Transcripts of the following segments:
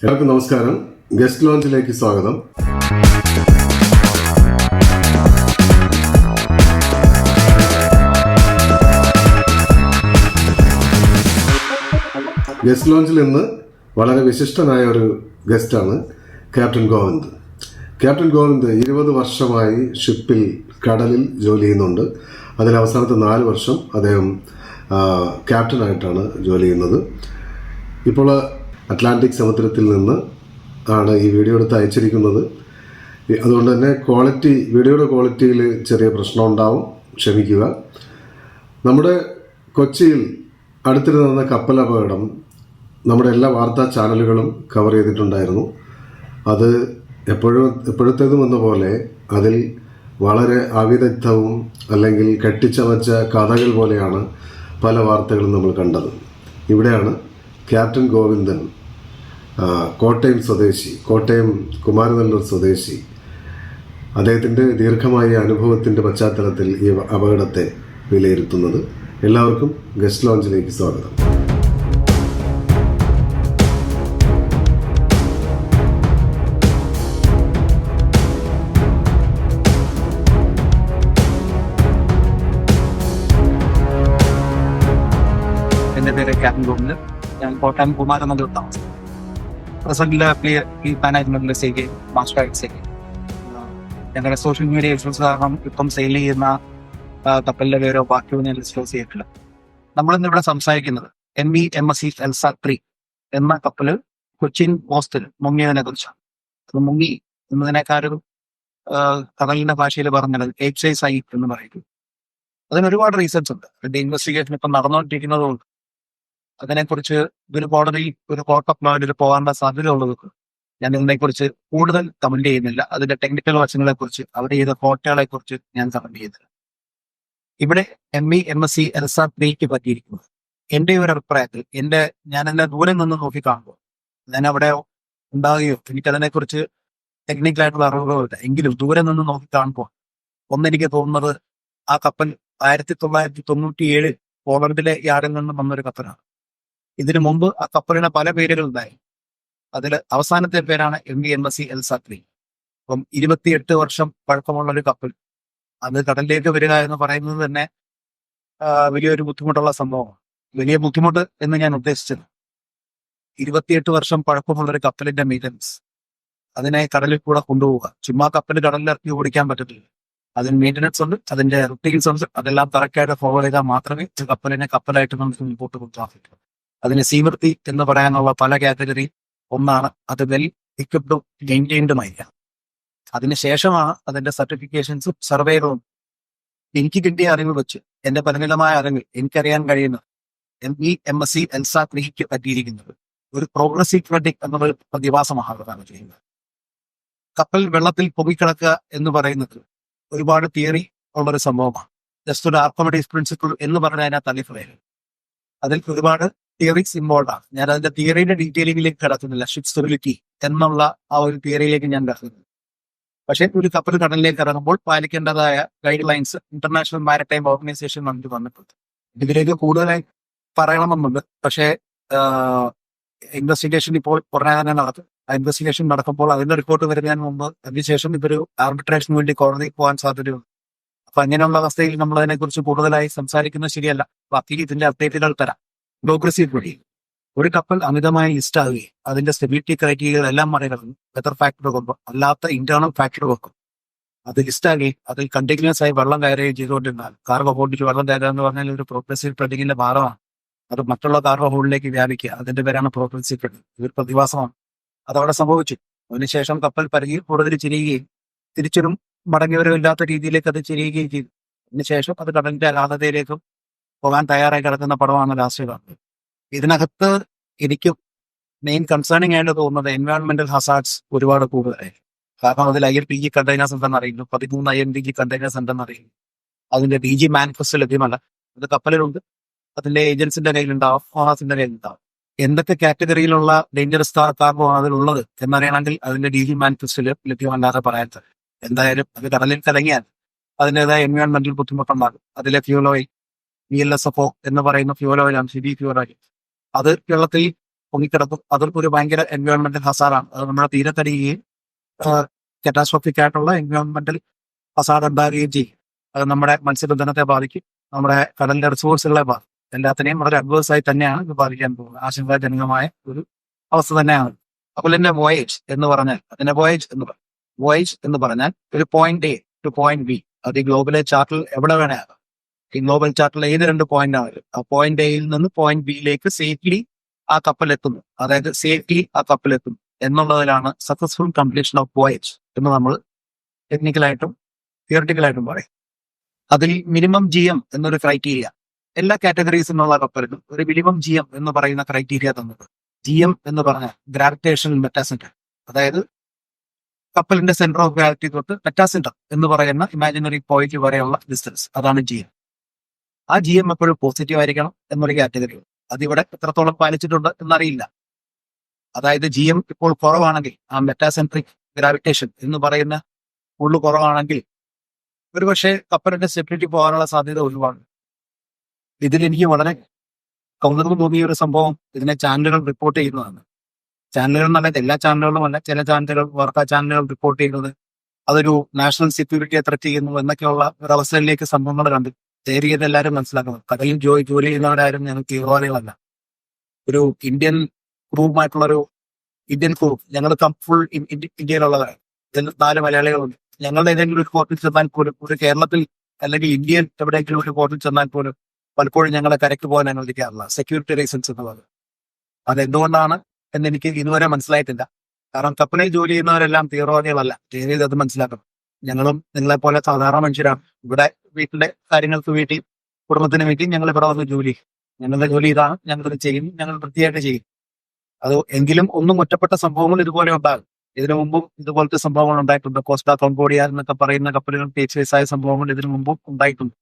എല്ലാവർക്കും നമസ്കാരം. ഗസ്റ്റ് ലോഞ്ചിലേക്ക് സ്വാഗതം. ഗസ്റ്റ് ലോഞ്ചിൽ ഇന്ന് വളരെ വിശിഷ്ടനായ ഒരു ഗസ്റ്റാണ് ക്യാപ്റ്റൻ ഗോവിന്ദ്. ക്യാപ്റ്റൻ ഗോവിന്ദ് ഇരുപത് വർഷമായി ഷിപ്പിൽ കടലിൽ ജോലി ചെയ്യുന്നുണ്ട്. അതിൽ അവസാനത്തെ നാല് വർഷം അദ്ദേഹം ക്യാപ്റ്റനായിട്ടാണ് ജോലി ചെയ്യുന്നത്. ഇപ്പോൾ അറ്റ്ലാന്റിക് സമുദ്രത്തിൽ നിന്ന് ആണ് ഈ വീഡിയോ എടുത്ത് അയച്ചിരിക്കുന്നത്. അതുകൊണ്ട് തന്നെ ക്വാളിറ്റി വീഡിയോയുടെ ക്വാളിറ്റിയിൽ ചെറിയ പ്രശ്നം ഉണ്ടാവും. ക്ഷമിക്കുക. നമ്മുടെ കൊച്ചിയിൽ അടുത്തിടെ നടന്ന കപ്പൽ അപകടം നമ്മുടെ എല്ലാ വാർത്താ ചാനലുകളും കവർ ചെയ്തിട്ടുണ്ടായിരുന്നു. അത് എപ്പോഴും എപ്പോഴത്തേതും എന്ന പോലെ അതിൽ വളരെ അവിദഗ്ധവും അല്ലെങ്കിൽ കെട്ടിച്ചമച്ച കഥകൾ പോലെയാണ് പല വാർത്തകളും നമ്മൾ കണ്ടത്. ഇവിടെയാണ് ക്യാപ്റ്റൻ ഗോവിന്ദൻ കോട്ടയം സ്വദേശി കോട്ടയം കുമാരനല്ലൂർ സ്വദേശി. അദ്ദേഹത്തിന്റെ ദീർഘമായ അനുഭവത്തിന്റെ പശ്ചാത്തലത്തിൽ ഈ അപകടത്തെ വിലയിരുത്തുന്നത് എല്ലാവർക്കും ഗസ്റ്റ് ലോഞ്ചിലേക്ക് സ്വാഗതം. എന്റെ പേര് ക്യാപ്റ്റൻ ഗോവിന്ദ് ഞാൻ കോട്ടയം കുമാരനല്ലൂർ താമസം പ്ലെയർ ഈ മാനേജ്മെന്റിലേക്ക് മാസ്റ്റർ ആയിട്ടേക്ക് ഞങ്ങളുടെ സോഷ്യൽ മീഡിയ ഇൻഫ്ലുവൻസ് കാരണം ഇപ്പം സെയിൽ ചെയ്യുന്ന കപ്പലിന്റെ പേരോ ബാക്കിയോ ഞാൻ ഡിസ്ക്ലോസ് ചെയ്തിട്ടില്ല. നമ്മളിന്ന് ഇവിടെ സംസാരിക്കുന്നത് M E M S E Elsa three എന്ന കപ്പൽ കൊച്ചിൻ കോസ്റ്റിൽ മുങ്ങിയതിനെ കുറിച്ചാണ്. അത് മുങ്ങി എന്നതിനേക്കാളും കടലിന്റെ ഭാഷയിൽ പറഞ്ഞത് എക്സൈസ് സൈ എന്ന് പറയുന്നു അതിന് ഒരുപാട് റീസൺസ് ഉണ്ട്. അതിന്റെ ഇൻവെസ്റ്റിഗേഷൻ ഇപ്പം നടന്നുകൊണ്ടിരിക്കുന്നതുകൊണ്ട് അതിനെക്കുറിച്ച് ഒരു കോടതി ഒരു കോർട്ട് ഓഫ് ലോയിൽ പോകാനുള്ള സാധ്യത ഉള്ളത് ഞാൻ ഇതിനെക്കുറിച്ച് കൂടുതൽ കമന്റ് ചെയ്യുന്നില്ല. അതിന്റെ ടെക്നിക്കൽ വശങ്ങളെ കുറിച്ച് അവർ ചെയ്ത കോട്ടകളെ കുറിച്ച് ഞാൻ കമന്റ് ചെയ്യുന്നില്ല. ഇവിടെ M E M S C S R ത്രീക്ക് പറ്റിയിരിക്കുന്നത് എന്റെ ഒരു അഭിപ്രായത്തിൽ എന്റെ ഞാൻ എന്നെ ദൂരെ നിന്ന് നോക്കി കാണുമ്പോൾ ഞാൻ അവിടെ ഉണ്ടാകുകയോ എനിക്കതിനെക്കുറിച്ച് ടെക്നിക്കലായിട്ടുള്ള അറിവുകളോ ഇല്ല. എങ്കിലും ദൂരെ നിന്ന് നോക്കി കാണുമ്പോൾ ഒന്നെനിക്ക് തോന്നുന്നത് ആ കപ്പൽ ആയിരത്തി തൊള്ളായിരത്തി തൊണ്ണൂറ്റി ഏഴ് പോളണ്ടിലെ യാരിൽ നിന്നും വന്നൊരു കപ്പലാണ്. ഇതിനു മുമ്പ് ആ കപ്പലിന് പല പേരുകളുണ്ടായി. അതിൽ അവസാനത്തെ പേരാണ് M V M S C L സാത്രി. അപ്പം ഇരുപത്തിയെട്ട് വർഷം പഴക്കമുള്ള ഒരു കപ്പൽ. അത് കടലിലേക്ക് വരിക എന്ന് പറയുന്നത് തന്നെ വലിയൊരു ബുദ്ധിമുട്ടുള്ള സംഭവമാണ്. വലിയ ബുദ്ധിമുട്ട് എന്ന് ഞാൻ ഉദ്ദേശിച്ചത്. ഇരുപത്തിയെട്ട് വർഷം പഴക്കമുള്ള ഒരു കപ്പലിന്റെ മെയിന്റനൻസ് അതിനെ കടലിൽ കൂടെ കൊണ്ടുപോവുക. ചുമ്മാ കപ്പൽ കടലിലിറക്കി ഓടിക്കാൻ പറ്റത്തില്ല. അതിന് മെയിന്റനൻസ് ഉണ്ട് അതിന്റെ റുട്ടീൻസ് ഉണ്ട്. അതെല്ലാം കറക്റ്റായിട്ട് ഫോളോ ചെയ്താൽ മാത്രമേ കപ്പലിനെ കപ്പലായിട്ട് നമുക്ക് മുമ്പോട്ട് കൊണ്ടുപോകാൻ പറ്റൂ. അതിന് സീവൃത്തി എന്ന് പറയാനുള്ള പല കാറ്റഗറി ഒന്നാണ് അത് വെൽ ഇക്വിപ്ഡും മെയിന്റെയിൻഡുമായിരിക്കണം അതിനുശേഷമാണ് അതിന്റെ സർട്ടിഫിക്കേഷൻസും സർവേകളും എനിക്ക് കിട്ടിയ അറിവ് വെച്ച് എന്റെ പരിമിതമായ അറിവിൽ എനിക്കറിയാൻ കഴിയുന്ന M E M S C Elsa ത്രീക്ക് പറ്റിയിരിക്കുന്നത്. ഒരു പ്രോഗ്രസീവ് ക്രെഡിറ്റ് എന്നൊരു പ്രതിഭാസമാകുകയാണ് ചെയ്യുന്നത്. കപ്പൽ വെള്ളത്തിൽ പൊങ്ങിക്കിടക്കുക എന്ന് പറയുന്നത് ഒരുപാട് തിയറി ഉള്ളൊരു സംഭവമാണ്. ജസ്റ്റ് ഒരു ആർക്കോമഡീസ് പ്രിൻസിപ്പിൾ എന്ന് പറഞ്ഞാൽ അതിനകത്ത് അലിഫറയിൽ അതിൽ ഒരുപാട് തിയറീസ് ഇൻവോൾവ് ആണ്. ഞാൻ അതിന്റെ തിയറിയുടെ ഡീറ്റെയിലിംഗിലേക്ക് കടക്കുന്നില്ല. ഷിപ്സ്റ്റബിലിറ്റി എന്നുള്ള ആ ഒരു തിയറിയിലേക്ക് ഞാൻ കടക്കുന്നു പക്ഷേ ഒരു കപ്പൽ കടലിലേക്ക് ഇറങ്ങുമ്പോൾ പാലിക്കേണ്ടതായ guidelines international maritime organisation നമുക്ക് വന്നിട്ടുണ്ട്. ഇതിലേക്ക് കൂടുതലായി പറയണമെന്നുണ്ട്. പക്ഷേ ഇൻവെസ്റ്റിഗേഷൻ ഇപ്പോൾ ഉടനെ തന്നെ നടക്കും. ആ ഇൻവെസ്റ്റിഗേഷൻ നടക്കുമ്പോൾ അതിന്റെ റിപ്പോർട്ട് വരുന്നതിന് മുമ്പ് അതിനുശേഷം ഇതൊരു ആർബിട്രേഷന് വേണ്ടി കോടതിയിൽ പോകാൻ സാധ്യതയുണ്ട്. അപ്പൊ അങ്ങനെയുള്ള അവസ്ഥയിൽ നമ്മൾ അതിനെക്കുറിച്ച് കൂടുതലായി സംസാരിക്കുന്നത് ശരിയല്ല. ബാക്കി ഇതിന്റെ അപ്ഡേറ്റുകൾ തരാം. പ്രോഗ്രസീവ് വഴി ഒരു കപ്പൽ അമിതമായി ലിസ്റ്റ് ആവുകയും അതിന്റെ സ്റ്റെബിലിറ്റി ക്രൈറ്റീരിയകൾ എല്ലാം മറികടന്ന് വെതർ ഫാക്ടർ കൊണ്ടും അല്ലാത്ത ഇന്റേണൽ ഫാക്ടർ വെക്കും അത് ലിസ്റ്റാകുകയും അതിൽ കണ്ടിന്യൂസ് ആയി വെള്ളം കയറുകയും ചെയ്തുകൊണ്ടിരുന്നാൽ കാർഗോ ഹോൾഡിൽ വെള്ളം കയറുക എന്ന് പറഞ്ഞാൽ ഒരു പ്രോഗ്രസീവ് ട്രെഡിങ്ങിന്റെ ഭാഗമാണ് അത് മറ്റുള്ള കാർഗോ ഹോളിലേക്ക് വ്യാപിക്കുക. അതിന്റെ പേരാണ് പ്രോഗ്രസീവ് ട്രെഡിങ് ഇതൊരു പ്രതിഭാസമാണ്. അതവിടെ സംഭവിച്ചു. അതിനുശേഷം കപ്പൽ പരകി കൂടുതൽ ചിരിയുകയും തിരിച്ചൊരു മടങ്ങിയവരും ഇല്ലാത്ത രീതിയിലേക്ക് അത് ചിരിയുകയും ചെയ്തു. അതിനുശേഷം അത് കടലിന്റെ അഗാധതയിലേക്കും പോകാൻ തയ്യാറായി കിടക്കുന്ന പടമാണ് ലാസ്റ്റ് കാണുന്നത് ഇതിനകത്ത് എനിക്ക് മെയിൻ കൺസേണിങ് ആയിട്ട് തോന്നുന്നത് എൻവയോൺമെന്റൽ ഹസാർഡ്സ് ഒരുപാട് കൂടുതലായി. കാരണം അതിൽ I L P G containers ഉണ്ടെന്ന് അറിയുന്നു. പതിമൂന്ന് I N P G containers ഉണ്ടെന്ന് അറിയുന്നു. അതിന്റെ ഡി ജി മാനിഫെസ്റ്റോ ലഭ്യമല്ല. അത് കപ്പലിലുണ്ട്. അതിന്റെ ഏജൻസിന്റെ കയ്യിലുണ്ടാവും ഓണേഴ്സിന്റെ കയ്യിലുണ്ടാവും എന്തൊക്കെ കാറ്റഗറിയിലുള്ള ഡേഞ്ചറസ് കാർഗോ ആണ് അതിലുള്ളത് എന്നറിയണമെങ്കിൽ അതിന്റെ ഡി ജി മാനിഫെസ്റ്റോയിൽ ലഭ്യമല്ലാതെ പറയാൻ എന്തായാലും അത് കടലിൽ കലങ്ങിയാൽ അതിന്റെതായ എൻവയോൺമെന്റൽ ബുദ്ധിമുട്ടുണ്ടാകും. അതിലെ fuel oil B L S F O എന്ന് പറയുന്ന ഫ്യൂൽ ഓയിലാണ് ബി ഫ്യൂൽ ഓയിൽ അത് കേരളത്തിൽ പൊങ്ങിക്കിടക്കും. അതും ഒരു ഭയങ്കര എൻവയോൺമെന്റൽ ഹസാറാണ് അത് നമ്മുടെ തീരത്തടിയുകയും കറ്റാസ്ട്രോഫിക് ആയിട്ടുള്ള എൻവയോൺമെന്റൽ ഹസാർഡ് ഉണ്ടാകുകയും ചെയ്യും. അത് നമ്മുടെ മത്സ്യബന്ധനത്തെ ബാധിക്കും. നമ്മുടെ കടലിന്റെ റിസോഴ്സുകളെ ബാധിക്കും. എല്ലാത്തിനെയും വളരെ അഡ്വേഴ്സ് ആയി തന്നെയാണ് ഇത് ബാധിക്കാൻ പോകുന്നത്. ആശങ്കാജനകമായ ഒരു അവസ്ഥ തന്നെയാണ്. അപ്പോൾ ഇതിന്റെ വോയേജ് എന്ന് പറഞ്ഞാൽ അതിന്റെ വോയേജ് എന്ന് പറ വോയേജ് എന്ന് പറഞ്ഞാൽ ഒരു point A to point B അത് ഈ ഗ്ലോബലെ ചാർട്ടിൽ എവിടെ വേണേ ഗ്ലോബൽ ചാർട്ടിലെ ഏത് രണ്ട് പോയിന്റ് ആണെങ്കിലും ആ പോയിന്റ് എയിൽ നിന്ന് പോയിന്റ് ബിയിലേക്ക് സേഫ്ലി ആ കപ്പലെത്തുന്നു അതായത് സേഫ്ലി ആ കപ്പലെത്തുന്നു എന്നുള്ളതിലാണ് സക്സസ്ഫുൾ കംപ്ലീഷൻ ഓഫ് വോയേജ് എന്ന് നമ്മൾ ടെക്നിക്കലായിട്ടും തിയറട്ടിക്കലായിട്ടും പറയും. അതിൽ മിനിമം ജി എം എന്നൊരു ക്രൈറ്റീരിയ എല്ലാ കാറ്റഗറീസിനുള്ള കപ്പലിനും ഒരു മിനിമം ജി എം എന്ന് പറയുന്ന ക്രൈറ്റീരിയ തന്നത്. ജി എം എന്ന് പറഞ്ഞാൽ ഗ്രാവിറ്റേഷൻ മെറ്റാസെന്റർ അതായത് കപ്പലിന്റെ സെന്റർ ഓഫ് ഗ്രാവിറ്റി തൊട്ട് മെറ്റാസെന്റർ എന്ന് പറയുന്ന ഇമാജിനറി പോയിന്റ് വരെയുള്ള ഡിസ്റ്റൻസ് അതാണ് ജി എം ആ ജി എം എപ്പോഴും പോസിറ്റീവ് ആയിരിക്കണം എന്നൊരു കാറ്റഗറി അതിവിടെ എത്രത്തോളം പാലിച്ചിട്ടുണ്ട് എന്നറിയില്ല. അതായത് ജി എം ഇപ്പോൾ കുറവാണെങ്കിൽ ആ മെറ്റാസെൻട്രിക് ഗ്രാവിറ്റേഷൻ എന്ന് പറയുന്ന ഉള്ളു കുറവാണെങ്കിൽ ഒരുപക്ഷെ കപ്പലിന്റെ സ്റ്റെബിലിറ്റി പോകാനുള്ള സാധ്യത ഒഴിവാണ് ഇതിൽ എനിക്ക് വളരെ കൗതുകം തോന്നിയ ഒരു സംഭവം ഇതിനെ ചാനലുകൾ റിപ്പോർട്ട് ചെയ്യുന്നതാണ്. ചാനലുകൾ എന്നല്ല എല്ലാ ചാനലുകളും അല്ല ചില ചാനലുകൾ വാർത്താ ചാനലുകൾ റിപ്പോർട്ട് ചെയ്യുന്നത് അതൊരു നാഷണൽ സെക്യൂരിറ്റിയെ ത്രെറ്റ് ചെയ്യുന്നു എന്നൊക്കെയുള്ള അവസരത്തിലേക്ക് സംഭവങ്ങൾ കണ്ട് തേറിയത് എല്ലാവരും മനസ്സിലാക്കണം. കടലിൽ ജോലി ജോലി ചെയ്യുന്നവരാരും ഞങ്ങൾ തീവ്രവാദികളല്ല ഒരു ഇന്ത്യൻ ക്രൂവുമായിട്ടുള്ള ഒരു ഇന്ത്യൻ ക്രൂ ഞങ്ങൾ ഫുൾ ഇന്ത്യയിലുള്ളതാണ് ഇതിൽ നാല് മലയാളികളുണ്ട്. ഞങ്ങളുടെ ഏതെങ്കിലും ഒരു കോർട്ടിൽ ചെന്നാൽ പോലും ഒരു കേരളത്തിൽ അല്ലെങ്കിൽ ഇന്ത്യൻ എവിടെയെങ്കിലും ഒരു കോർട്ടിൽ ചെന്നാൽ പോലും പലപ്പോഴും ഞങ്ങളെ കരക്ക് പോകാൻ അനുവദിക്കാറില്ല. സെക്യൂരിറ്റി റീസൺസ് എന്നുള്ളത് അതെന്തുകൊണ്ടാണ് എന്ന് എനിക്ക് ഇതുവരെ മനസ്സിലായിട്ടില്ല. കാരണം കപ്പലിൽ ജോലി ചെയ്യുന്നവരെല്ലാം തീവ്രവാദികളല്ല ജയിലിൽ അത് മനസ്സിലാക്കണം. ഞങ്ങളും നിങ്ങളെ പോലെ സാധാരണ മനുഷ്യരാണ് ഇവിടെ വീട്ടിലെ കാര്യങ്ങൾക്ക് വേണ്ടി കുടുംബത്തിന് വേണ്ടി ഞങ്ങൾ ഇവിടെ വന്ന് ജോലി. ഞങ്ങളുടെ ജോലി ഇതാണ് ഞങ്ങൾ ഇത് ചെയ്യും ഞങ്ങൾ വൃത്തിയായിട്ട് ചെയ്യും. അത് എങ്കിലും ഒന്നും ഒറ്റപ്പെട്ട സംഭവങ്ങൾ ഇതുപോലെ ഉണ്ടാകും. ഇതിനു മുമ്പും ഇതുപോലത്തെ സംഭവങ്ങൾ ഉണ്ടായിട്ടുണ്ട്. കോസ്റ്റ കോംബോഡിയ എന്നൊക്കെ പറയുന്ന കപ്പലുകൾ ആയ സംഭവങ്ങൾ ഇതിനു മുമ്പും ഉണ്ടായിട്ടുണ്ട്.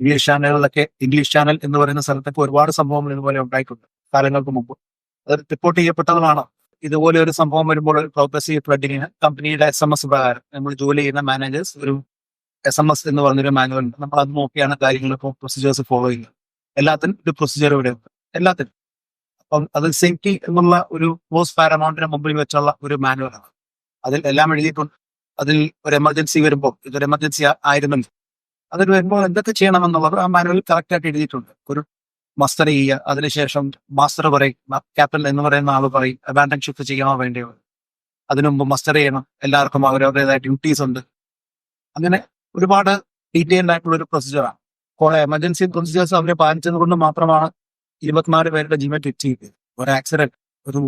ഇംഗ്ലീഷ് ചാനലുകളിലൊക്കെ ഇംഗ്ലീഷ് ചാനൽ എന്ന് പറയുന്ന സ്ഥലത്തൊക്കെ ഒരുപാട് സംഭവങ്ങൾ ഇതുപോലെ ഉണ്ടായിട്ടുണ്ട്. കാലങ്ങൾക്ക് മുമ്പ്. അത് റിപ്പോർട്ട് ചെയ്യപ്പെട്ടതുമാണ് ഇതുപോലെ ഒരു സംഭവം വരുമ്പോൾ പ്രോഗ്രസീവ് ഫ്ലഡിങ്ങിന് കമ്പനിയുടെ എസ് എം എസ് പ്രകാരം നമ്മൾ ജോലി ചെയ്യുന്ന മാനേജേഴ്സ് ഒരു എസ് എം എസ് എന്ന് പറഞ്ഞൊരു മാനുവൽ ഉണ്ട്. നമ്മൾ അത് നോക്കിയാണ് കാര്യങ്ങൾ ഇപ്പോൾ പ്രൊസീജിയേഴ്സ് ഫോളോ ചെയ്യുന്നത്. എല്ലാത്തിനും ഒരു പ്രൊസീജിയർ ഇവിടെ ഉണ്ട്. എല്ലാത്തിനും. അപ്പം അത് സേഫ്റ്റി എന്നുള്ള ഒരു ക്ലോസ് പാരമൗണ്ടിന് മുമ്പിൽ വെച്ചുള്ള ഒരു മാനുവലാണ് അതിൽ എല്ലാം എഴുതിയിട്ടുണ്ട്. അതിൽ ഒരു എമർജൻസി വരുമ്പോൾ ഇതൊരു എമർജൻസി ആയിരുന്നല്ലോ അതിൽ വരുമ്പോൾ എന്തൊക്കെ ചെയ്യണമെന്നുള്ളത് ആ മാനുവൽ കറക്റ്റ് ആയിട്ട് എഴുതിയിട്ടുണ്ട്. ഒരു മസ്റ്റർ ചെയ്യുക. അതിനുശേഷം മാസ്റ്റർ പറയും ക്യാപ്റ്റൻ എന്ന് പറയുന്ന ആൾ പറയും അബാൻഡൻ ഷിഫ്റ്റ് ചെയ്യണോ അതിനു മുമ്പ് മസ്റ്റർ ചെയ്യണം. എല്ലാവർക്കും അവരവരുടേതായ ഡ്യൂട്ടീസ് ഉണ്ട്. അങ്ങനെ ഒരുപാട് ഡീറ്റെയിൽഡ് ആയിട്ടുള്ള ഒരു പ്രൊസീജിയറാണ് കുറെ എമർജൻസി പ്രൊസീജിയേഴ്സ് അവരെ പാലിച്ചത് കൊണ്ട് മാത്രമാണ് ഇരുപത്തിനാല് പേരുടെ ജീവൻ ട്വിറ്റ് ചെയ്തത് ഒരു ആക്സിഡന്റ് ഒരു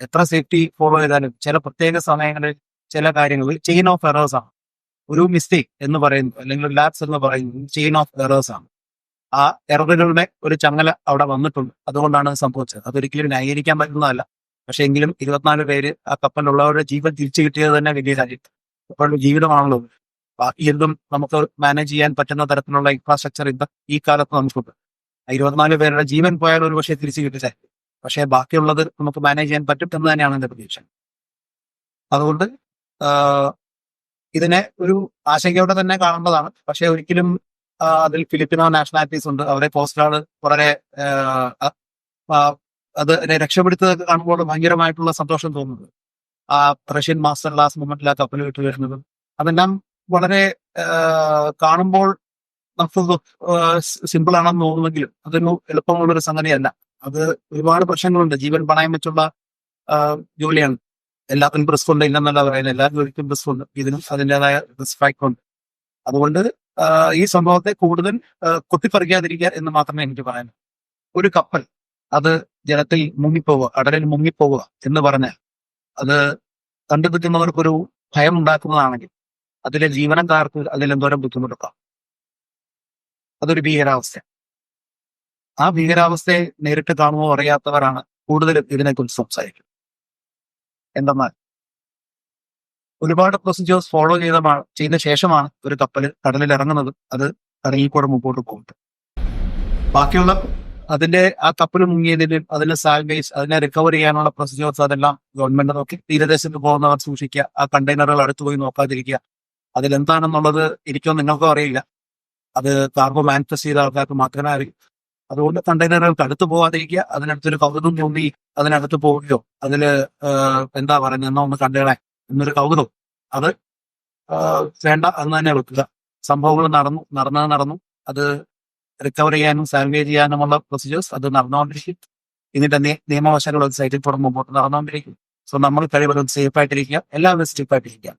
എത്ര സേഫ്റ്റി ഫോളോ ചെയ്താലും ചില പ്രത്യേക സമയങ്ങളിൽ ചില കാര്യങ്ങൾ ചെയിൻ ഓഫ് എറേഴ്സ് ആണ്. ഒരു മിസ്റ്റേക്ക് എന്ന് പറയുന്നു അല്ലെങ്കിൽ ലാബ്സ് എന്ന് പറയുന്നത് ചെയിൻ ഓഫ് എറേഴ്സ് ആണ്. ആ എററുകളുടെ ഒരു ചങ്ങല അവിടെ വന്നിട്ടുണ്ട്. അതുകൊണ്ടാണ് സംഭവിച്ചത്. അതൊരിക്കലും ന്യായീകരിക്കാൻ പറ്റുന്നതല്ല. പക്ഷെ എങ്കിലും ഇരുപത്തിനാല് പേര് ആ കപ്പലിലുള്ളവരുടെ ജീവൻ തിരിച്ചു കിട്ടിയത് തന്നെ വലിയ കാര്യം അപ്പോൾ ജീവിതമാണല്ലോ ബാക്കി എന്തും നമുക്ക് മാനേജ് ചെയ്യാൻ പറ്റുന്ന തരത്തിലുള്ള ഇൻഫ്രാസ്ട്രക്ചർ ഇന്ന് ഈ കാലത്ത് നമുക്കുണ്ട്. ഇരുപത്തിനാല് പേരുടെ ജീവൻ പോയാൽ ഒരു പക്ഷേ തിരിച്ചു കിട്ടില്ല പക്ഷേ ബാക്കിയുള്ളത് നമുക്ക് മാനേജ് ചെയ്യാൻ പറ്റും എന്ന് തന്നെയാണ് എന്റെ പ്രതീക്ഷ. അതുകൊണ്ട് ഇതിനെ ഒരു ആശങ്കയോടെ തന്നെ കാണേണ്ടതാണ് പക്ഷെ ഒരിക്കലും അതിൽ ഫിലിപ്പിനോ നാഷണാലിറ്റീസ് ഉണ്ട്. അവരെ പോസ്റ്റാൾ വളരെ അത് രക്ഷപ്പെടുത്തുന്നത് കാണുമ്പോൾ ഭയങ്കരമായിട്ടുള്ള സന്തോഷം തോന്നുന്നത്. ആ റഷ്യൻ മാസ്റ്റർ ക്ലാസ് മൊമെന്റിൽ ആ കപ്പൽ വിട്ടു വരുന്നതും. അതെല്ലാം വളരെ കാണുമ്പോൾ നമുക്ക് സിമ്പിൾ ആണെന്ന് തോന്നുമെങ്കിലും അതൊരു എളുപ്പമുള്ള ഒരു സംഗതിയല്ല. അത് ഒരുപാട് പ്രശ്നങ്ങളുണ്ട്. ജീവൻ പണയം വെച്ചുള്ള ജോലിയാണ്. എല്ലാത്തിനും റിസ്ക് ഉണ്ട് ഇല്ലെന്നല്ല പറയുന്നത്. എല്ലാ ജോലിക്കും റിസ്ക് ഉണ്ട്. ഇതിനും അതിന്റെതായ റിസ്ക് ഫാക്ടർ ഉണ്ട് അതുകൊണ്ട് ഈ സംഭവത്തെ കൂടുതൽ കൊത്തിപ്പറിക്കാതിരിക്കുക എന്ന് മാത്രമേ എനിക്ക് പറയാൻ ഒരു കപ്പൽ അത് ജലത്തിൽ മുങ്ങിപ്പോവുക കടലിൽ മുങ്ങിപ്പോവുക എന്ന് പറഞ്ഞാൽ അത് കണ്ടു നിൽക്കുന്നവർക്കൊരു ഭയം ഉണ്ടാക്കുന്നതാണെങ്കിൽ അതിലെ ജീവനക്കാർക്ക് അതിലെന്തോരം ബുദ്ധിമുട്ടുണ്ടാവും. അതൊരു ഭീകരാവസ്ഥ. ആ ഭീകരാവസ്ഥയെ നേരിട്ട് കാണുമോ അറിയാത്തവരാണ് കൂടുതലും ഇതിനെക്കുറിച്ച് സംസാരിക്കുന്നത്. എന്തെന്നാൽ ഒരുപാട് പ്രൊസീജിയേഴ്സ് ഫോളോ ചെയ്ത ചെയ്ത ശേഷമാണ് ഒരു കപ്പൽ കടലിൽ ഇറങ്ങുന്നത് അത് കടലിൽ കൂടെ മുമ്പോട്ട് പോകുന്നത് ബാക്കിയുള്ള അതിന്റെ ആ കപ്പൽ മുങ്ങിയതിന് അതിന്റെ സാൽവേജ് അതിനെ റിക്കവർ ചെയ്യാനുള്ള പ്രൊസീജിയേഴ്സ് അതെല്ലാം ഗവൺമെന്റ് നോക്കി. തീരദേശത്ത് പോകുന്നവർ സൂക്ഷിക്കുക. ആ കണ്ടെയ്നറുകൾ അടുത്ത് പോയി നോക്കാതിരിക്കുക. അതിലെന്താണെന്നുള്ളത് എനിക്കോ നിങ്ങൾക്കോ അറിയില്ല. അത് കാർഗോ മാനിഫെസ്റ്റ് ചെയ്ത ആൾക്കാർക്ക് മാത്രമേ അറിയൂ. അതുകൊണ്ട് കണ്ടെയ്നറുകൾക്ക് അടുത്ത് പോകാതിരിക്കുക. അതിനടുത്തൊരു കൗതുകം തോന്നി അതിനകത്ത് പോവുകയോ അതിൽ എന്താ പറയുന്നത് എന്നാ ഒന്ന് കണ്ടേളെ എന്നൊരു കൗതുകം. അത് വേണ്ട എന്ന് തന്നെ വെക്കുക. സംഭവങ്ങൾ നടന്നു നടന്നത് നടന്നു. അത് റിക്കവർ ചെയ്യാനും സാൽവേജ് ചെയ്യാനുമുള്ള പ്രൊസീജിയേഴ്സ് അത് നടന്നുകൊണ്ടിരിക്കും. ഇതിന്റെ നിയമവശാലുള്ള ഒരു സൈറ്റിൽ പുറം മുമ്പോട്ട് നടന്നുകൊണ്ടിരിക്കും. സോ നമ്മൾ കഴിവതും സേഫ് ആയിട്ടിരിക്കുക. എല്ലാവരും സേഫ് ആയിട്ടിരിക്കുക.